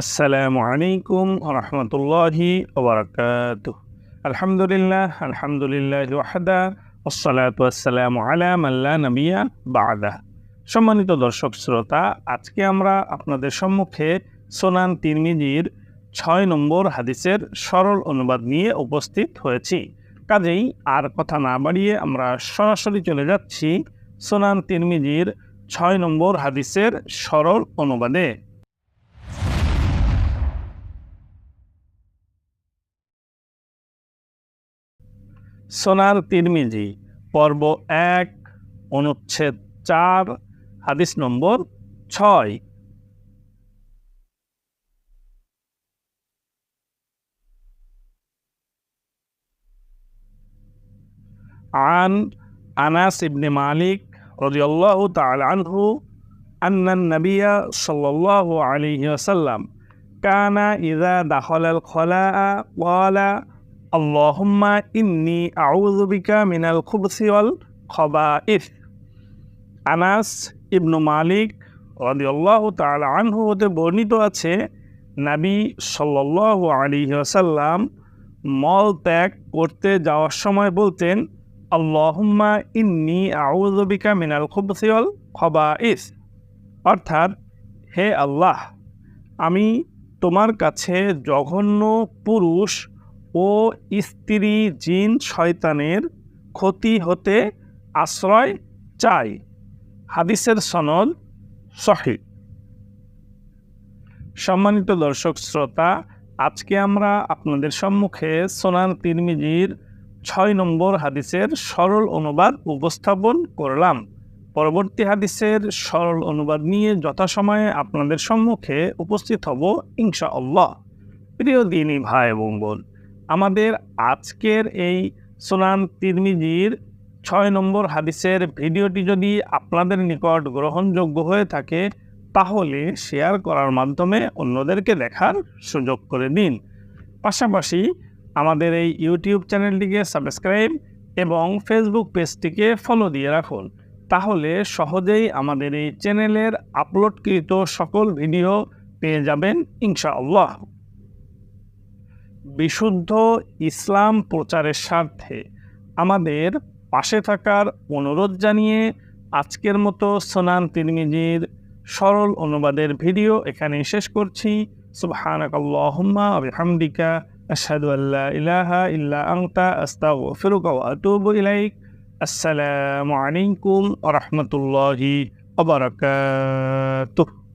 আসসালামু আলাইকুম রহমতুল্লাহি ওবরাকাত। আলহামদুলিল্লাহ আলহামদুলিল্লাহ ওয়াহদা ওসালাত আসসালাম আলা মাল্লা নবিয়া বাদা। সম্মানিত দর্শক শ্রোতা, আজকে আমরা আপনাদের সম্মুখে সোনান তিরমিজির ছয় নম্বর হাদিসের সরল অনুবাদ নিয়ে উপস্থিত হয়েছি। কাজেই আর কথা না বাড়িয়ে আমরা সরাসরি চলে যাচ্ছি সোনান তিরমিজির ছয় নম্বর হাদিসের সরল অনুবাদে। সোনার তিরমিজি পর্ব এক অনুচ্ছেদ চার হাদিস নম্বর ছয় عن أنس بن مالك رضي الله تعالى عنه أن النبي صلى الله عليه وسلم كان إذا دخل الخلاء قال আল্লাহম্মা ইন্নি আউজবিকা মিনাল খুবসিওয়াল খবা ইফ আনাস ইবনু মালিক রদিউল্লাহ তাল আনহু হতে বর্ণিত আছে, নাবি সাল্লাহ আলী মল ত্যাগ করতে যাওয়ার সময় বলতেন, আল্লাহম্মা ইন্নি আউজবিকা মিনাল খুবসিওয়াল খবা ইস অর্থাৎ, হে আল্লাহ, আমি তোমার কাছে জঘন্য পুরুষ ও স্ত্রী জিন শয়তানের ক্ষতি হতে আশ্রয় চাই হাদিসের সনদ সহি। সম্মানিত দর্শক, শ্রোতা, আজকে আমরা আপনাদের সম্মুখে সোনান তিরমিজির ছয় নম্বর হাদিসের সরল অনুবাদ উপস্থাপন করলাম। পরবর্তী হাদিসের সরল অনুবাদ নিয়ে যথাসময়ে আপনাদের সম্মুখে উপস্থিত হব ইনশা আল্লাহ প্রিয় দিনী ভাই এবং বোন আমাদের আজকের এই সোনান তিরমিজির ছয় নম্বর হাদিসের ভিডিওটি যদি আপনাদের নিকট গ্রহণযোগ্য হয়ে থাকে, তাহলে শেয়ার করার মাধ্যমে অন্যদেরকে দেখার সুযোগ করে দিন। পাশাপাশি আমাদের এই ইউটিউব চ্যানেলটিকে সাবস্ক্রাইব এবং ফেসবুক পেজটিকে ফলো দিয়ে রাখুন। তাহলে সহজেই আমাদের এই চ্যানেলের আপলোডকৃত সকল ভিডিও পেয়ে যাবেন ইনশাআল্লাহ। বিশুদ্ধ ইসলাম প্রচারের স্বার্থে আমাদের পাশে থাকার অনুরোধ জানিয়ে আজকের মতো সোনান তিরমিজির সরল অনুবাদের ভিডিও এখানে শেষ করছি। সুবহানাকাল্লাহুম্মা বিহামদিকা আশহাদু আল্লা ইলাহা ইল্লা আনতা, আস্তাগফিরুকা ওয়া আতুবু ইলাইক। আসসালামু আলাইকুম ওয়া রাহমাতুল্লাহি ওয়া বারাকাতুহু।